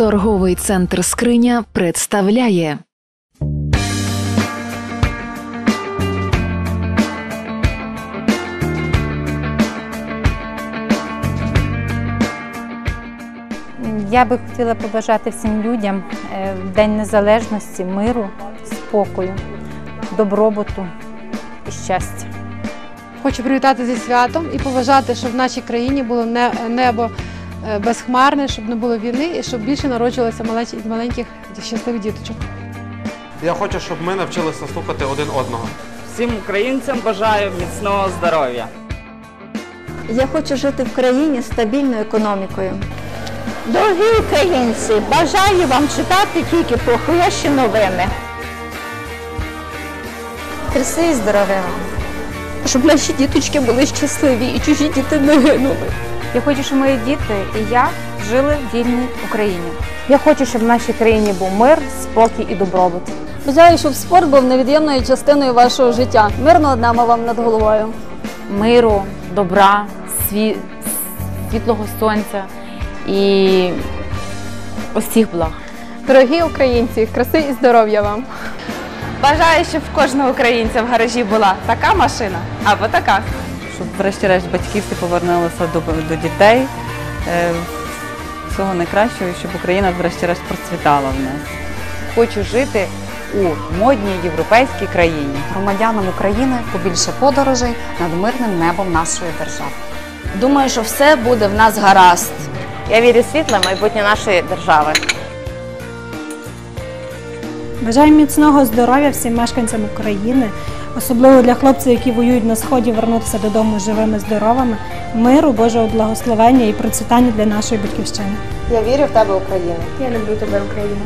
Торговий центр Скриня представляє. Я би хотіла побажати всім людям е, в День Незалежності, миру, спокою, добробуту і щастя. Хочу привітати зі святом і побажати, щоб в нашій країні було не- небо е, безхмарне, щоб не було війни і щоб більше народжувалося маленьких щасливих діточок. Я хочу, щоб ми навчилися слухати один одного. Всім українцям бажаю міцного здоров'я. Я хочу жити в країні з стабільною економікою. Дорогі українці, бажаю вам читати тільки про хороші новини. Краси і здоров'я вам. Щоб наші діточки були щасливі і чужі діти не гинули. Я хочу, щоб мої діти і я жили в вільній Україні. Я хочу, щоб в нашій країні був мир, спокій і добробут. Бажаю, щоб спорт був невід'ємною частиною вашого життя. Мирного дня вам над головою. миру, добра, сві... світлого сонця і усіх благ. Дорогі українці, краси і здоров'я вам! Бажаю, щоб в кожного українця в гаражі була така машина або така. Щоб врешті-решт батьки всі повернулися до, до дітей. Е, Всього найкращого, щоб Україна врешті-решт процвітала в нас. Хочу жити у модній європейській країні. Громадянам України побільше подорожей над мирним небом нашої держави. Думаю, що все буде в нас гаразд. Я вірю в світле майбутнє нашої держави. Бажаю міцного здоров'я всім мешканцям України, особливо для хлопців, які воюють на сході, вернутися додому живими, здоровими, миру, Божого благословення і процвітання для нашої батьківщини. Я вірю в тебе, Україна. Я люблю тебе, Україна.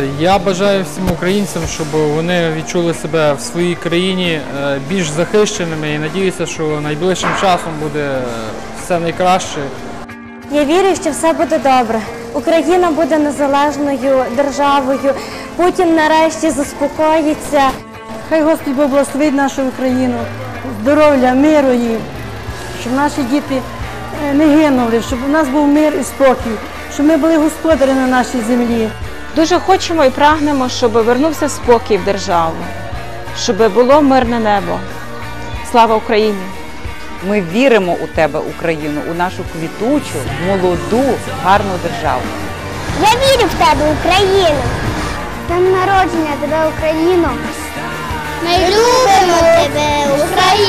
Е, Я бажаю всім українцям, щоб вони відчули себе в своїй країні е, більш захищеними і надіюся, що найближчим часом буде все найкраще. Я вірю, що все буде добре. Україна буде незалежною державою. Путін нарешті заспокоїться. Хай Господь Бог благословить нашу Україну, здоров'я, миру їм, щоб наші діти е, не гинули, щоб у нас був мир і спокій, щоб ми були господарі на нашій землі. Дуже хочемо і прагнемо, щоб вернувся спокій в державу, щоб було мирне небо. Слава Україні! Ми віримо у тебе, Україну, у нашу квітучу, молоду, гарну державу. Я вірю в тебе, Україну. Там народження тебе, Україну. Ми любимо тебе, Україну.